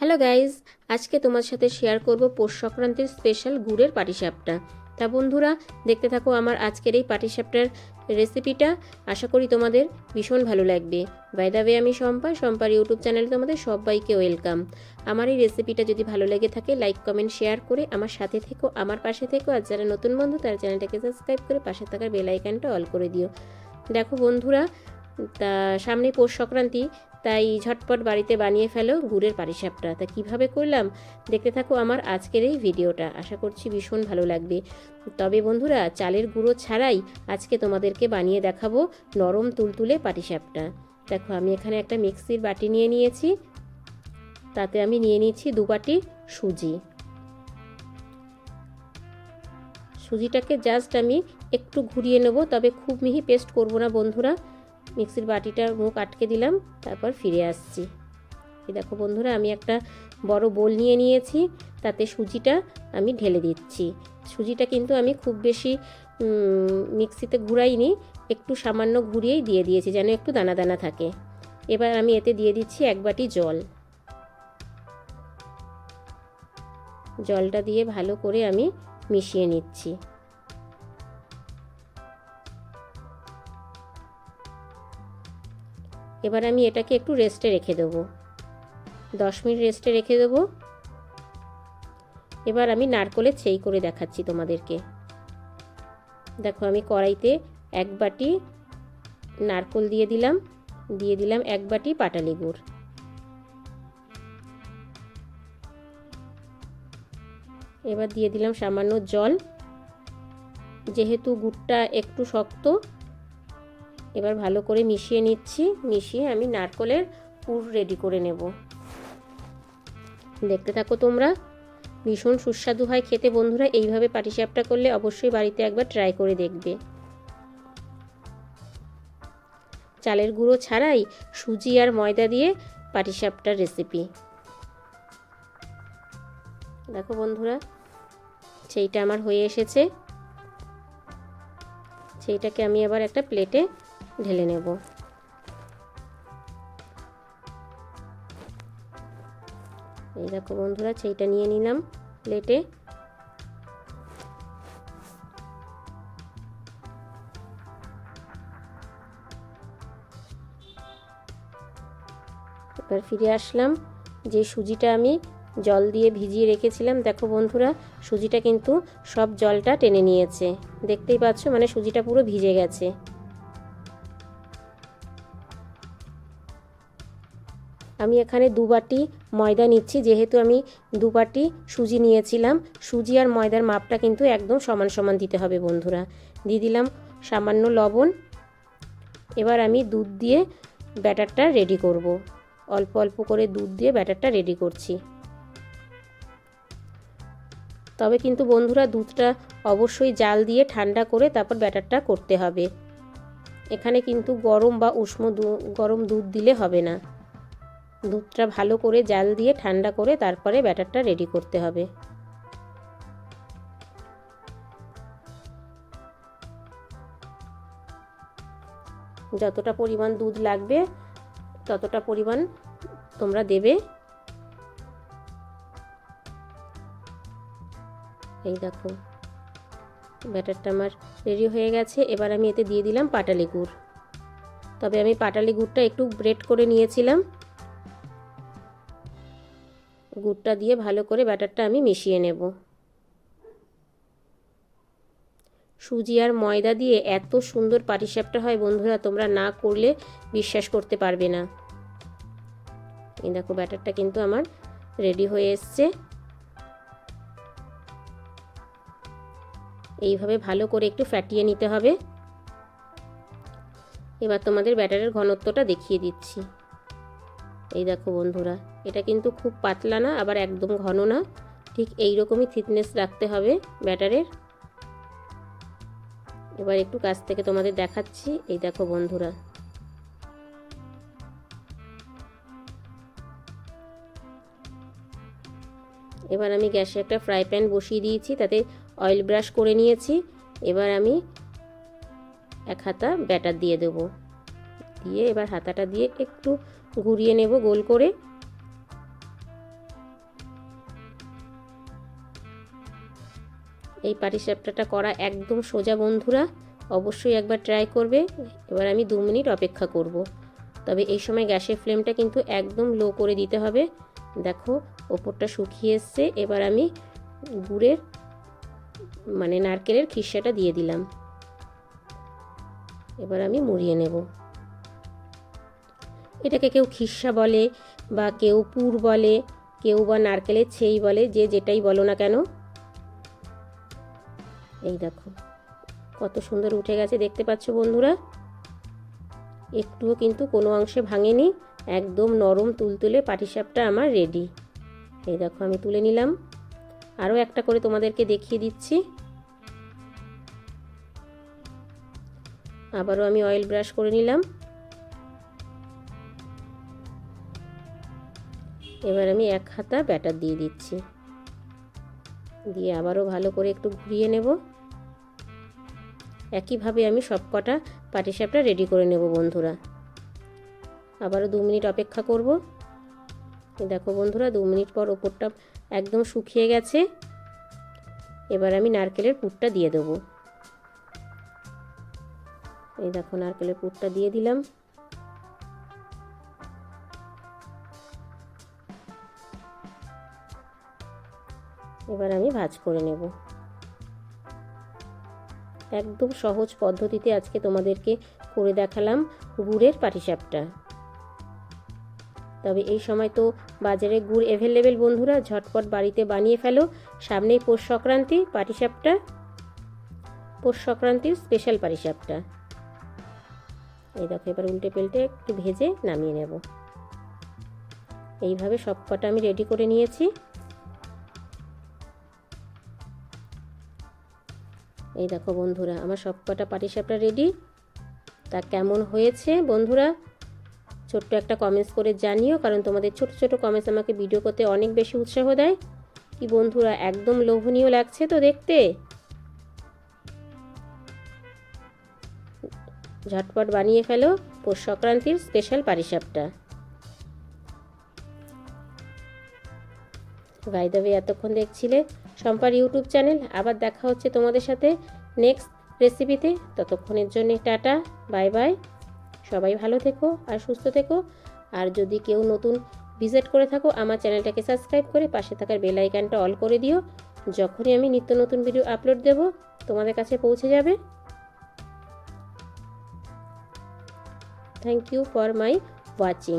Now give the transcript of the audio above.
Hello guys আজকে তোমার সাথে শেয়ার করব পৌষ সংক্রান্তির স্পেশাল গুড়ের পাটিসাপটা। তা বন্ধুরা, দেখতে থাকো আমার আজকের এই পাটিসাপটার রেসিপিটা আশা করি তোমাদের ভীষণ ভালো লাগবে। বাই ওয়ে আমি শম্পা, শম্পার ইউটিউব চ্যানেলে তোমাদের সবাইকে ওয়েলকাম আমার এই রেসিপিটা যদি ভালো লেগে থাকে লাইক কমেন্ট শেয়ার করে আমার সাথে থেকো, আমার পাশে থেকো, আর যারা নতুন বন্ধু, তার চ্যানেলটাকে সাবস্ক্রাইব করে পাশে থাকার বেল আইকনটা অল করে দিও। দেখো বন্ধুরা, তা সামনে পৌষ সংক্রান্তি তাই ঝটপট বাড়িতে বানিয়ে ফেলো গুড়ের পাটিসাপটা তা কীভাবে করলাম? দেখতে থাকো আমার আজকের এই ভিডিওটা। আশা করছি ভীষণ ভালো লাগবে। তবে বন্ধুরা, চালের গুঁড়ো ছাড়াই আজকে তোমাদেরকে বানিয়ে দেখাবো নরম তুলতুলে পাটিসাপটা। দেখো, আমি এখানে একটা মিক্সির বাটি নিয়ে নিয়েছি। তাতে আমি নিয়ে নিয়েছি দু বাটি সুজি। সুজিটাকে জাস্ট আমি একটু ঘুরিয়ে নেব, তবে খুব মিহি পেস্ট করব না বন্ধুরা। মিক্সির বাটিটার মুখ আটকে দিলাম, তারপর ফিরে আসছি। দেখো বন্ধুরা, আমি একটা বড় বোল নিয়ে নিয়েছি, তাতে সুজিটা আমি ঢেলে দিচ্ছি। সুজিটা কিন্তু আমি খুব বেশি মিক্সিতে ঘুরাইনি, একটু সামান্য ঘুরিয়েই দিয়ে দিয়েছি যেন একটু দানা দানা থাকে। এবার আমি এতে দিয়ে দিচ্ছি এক বাটি জল। জলটা দিয়ে ভালো করে আমি মিশিয়ে নিচ্ছি। এবার আমি এটাকে একটু রেস্টে রেখে দেবো। দশ মিনিট রেস্টে রেখে দেবো। এবার আমি নারকলের চেই করে দেখাচ্ছি তোমাদেরকে। দেখো আমি কড়াইতে এক বাটি নারকল দিয়ে দিলাম দিয়ে দিলাম এক বাটি পাটালি গুড় এবার দিয়ে দিলাম সামান্য জল। যেহেতু গুড়টা একটু শক্ত এবার ভালো করে মিশিয়ে নিচ্ছি, মিশিয়ে আমি নারকলের পুর রেডি করে নেব। দেখতে থাকো তোমরা, ভীষণ সুস্বাদু হয় খেতে। বন্ধুরা, এইভাবে পাটিসাপটা করলে অবশ্যই বাড়িতে একবার ট্রাই করে দেখবে। চালের গুঁড়ো ছাড়াই সুজি আর ময়দা দিয়ে পাটিসাপটার রেসিপি দেখো বন্ধুরা, সেইটা আমার হয়ে এসেছে। সেইটাকে আমি আবার একটা প্লেটে ঢেলে নেব। এই দেখো বন্ধুরা, সেইটা নিয়ে নিলাম প্লেটে এবার ফিরে আসলাম, যে সুজিটা আমি জল দিয়ে ভিজিয়ে রেখেছিলাম। দেখো বন্ধুরা, সুজিটা কিন্তু সব জলটা টেনে নিয়েছে। দেখতেই পাচ্ছ মানে সুজিটা পুরো ভিজে গেছে। আমি এখানে দু বাটি ময়দা নিচ্ছি, যেহেতু আমি দু বাটি সুজি নিয়েছিলাম। সুজি আর ময়দার মাপটা কিন্তু একদম সমান সমান দিতে হবে বন্ধুরা। দিয়ে দিলাম সামান্য লবণ। এবার আমি দুধ দিয়ে ব্যাটারটা রেডি করব। অল্প অল্প করে দুধ দিয়ে ব্যাটারটা রেডি করছি। তবে কিন্তু বন্ধুরা, দুধটা অবশ্যই জাল দিয়ে ঠান্ডা করে তারপর ব্যাটারটা করতে হবে। এখানে কিন্তু গরম বা উষ্ণ গরম দুধ দিলে হবে না। দুধটা ভালো করে জাল দিয়ে ঠান্ডা করে তারপরে ব্যাটারটা রেডি করতে হবে। যতটা পরিমাণ দুধ লাগবে, ততটা পরিমাণ তোমরা দেবে। এই দেখো, ব্যাটারটা আমার রেডি হয়ে গেছে। এবার আমি এতে দিয়ে দিলাম পাটালি গুড়। তবে আমি পাটালি গুড়টা একটু ব্রেড করে নিয়েছিলাম। গুড়টা দিয়ে ভালো করে ব্যাটারটা আমি মিশিয়ে নেব। সুজি আর ময়দা দিয়ে এত সুন্দর পাটিসাপটা হয় বন্ধুরা, তোমরা না করলে বিশ্বাস করতে পারবে না। এই দেখো, ব্যাটারটা কিন্তু আমার রেডি হয়ে এসছে। এইভাবে ভালো করে একটু ফ্যাটিয়ে নিতে হবে। এবার তোমাদের ব্যাটারের ঘনত্বটা দেখিয়ে দিচ্ছি। এই দেখো বন্ধুরা, এটা কিন্তু খুব পাতলা না, আবার একদম ঘন না। ঠিক এই রকমই থিকনেস রাখতে হবে ব্যাটারের। এবার একটু কাছ থেকে তোমাদের দেখাচ্ছি, এই দেখো বন্ধুরা। এবার আমি গ্যাসে একটা ফ্রাই প্যান বসিয়ে দিয়েছি, তাতে অয়েল ব্রাশ করে নিয়েছি। এবার আমি এক হাতা ব্যাটার দিয়ে দেবো। দিয়ে এবার হাতাটা দিয়ে একটু ঘুরিয়ে নেব গোল করে। এই পাটিসাপটাটা করা একদম সোজা বন্ধুরা, অবশ্যই একবার ট্রাই করবে। এবার আমি দু মিনিট অপেক্ষা করব। তবে এই সময় গ্যাসের ফ্লেমটা কিন্তু একদম লো করে দিতে হবে। দেখো, ওপরটা শুকিয়ে এসছে। এবার আমি গুড়ের মানে নারকেলের খিসাটা দিয়ে দিলাম। এবার আমি মুড়িয়ে নেব। এটাকে কেউ খিসা বলে বা কেউ পুর বলে, কেউ বা নারকেলের ছেই বলে, যে যেটাই বলো না কেন। এই দেখো, কত সুন্দর উঠে গেছে, দেখতে পাচ্ছ বন্ধুরা? একটুও কিন্তু কোনো অংশে ভাঙেনি, একদম নরম তুলতুলে পাটিসাপটা আমার রেডি এই দেখো, আমি তুলে নিলাম। আরও একটা করে তোমাদেরকে দেখিয়ে দিচ্ছি। আবারও আমি অয়েল ব্রাশ করে নিলাম। এবার আমি এক হাতা ব্যাটার দিয়ে দিচ্ছি। দিয়ে আবারও ভালো করে একটু ঘুরিয়ে নেব। একইভাবে আমি সব কটা পাটিসাপটা রেডি করে নেব বন্ধুরা। আবারও দু মিনিট অপেক্ষা করব। দেখো বন্ধুরা, দু মিনিট পর ওপরটা একদম শুকিয়ে গেছে। এবার আমি নারকেলের পুরটা দিয়ে দেবো। এই দেখো, নারকেলের পুরটা দিয়ে দিলাম। এবার আমি ভাজ করে নেব। একদম সহজ পদ্ধতিতে আজকে তোমাদেরকে করে দেখালাম গুড়ের পাটিসাপটা। তবে এই সময় তো বাজারে গুড় অ্যাভেলেবেল বন্ধুরা, ঝটপট বাড়িতে বানিয়ে ফেলো। সামনেই পৌষ সংক্রান্তি, পাটিসাপটা। পৌষ সংক্রান্তির স্পেশাল পাটিসাপটা। এই দেখো, এবার উল্টে পেল্টে একটু ভেজে নামিয়ে নেব। এইভাবে সব কটা আমি রেডি করে নিয়েছি। এই দেখো বন্ধুরা, আমার সব কটা পাটিসাপটা রেডি তা কেমন হয়েছে বন্ধুরা? ছোট্ট একটা কমেন্টস করে জানিও, কারণ তোমাদের ছোট ছোট কমেন্টস আমাকে ভিডিও করতে অনেক বেশি উৎসাহ দেয়। কি বন্ধুরা, একদম লোভনীয় লাগছে তো দেখতে? ঝটপট বানিয়ে ফেলো পৌষ সংক্রান্তির স্পেশাল পারিসাপটা গাইদাবে এতক্ষণ দেখছিলে সম্পার ইউটিউব চ্যানেল। আবার দেখা হচ্ছে তোমাদের সাথে নেক্সট রেসিপিতে। ততক্ষণের জন্য টাটা, বাই বাই। সবাই ভালো থেকো আর সুস্থ থেকো। আর যদি কেউ নতুন ভিজিট করে থাকো, আমার চ্যানেলটাকে সাবস্ক্রাইব করে পাশে থাকার বেল আইকনটা অল করে দিও। যখনই আমি নিত্য নতুন ভিডিও আপলোড দেব, তোমাদের কাছে পৌঁছে যাবে। Thank you for my watching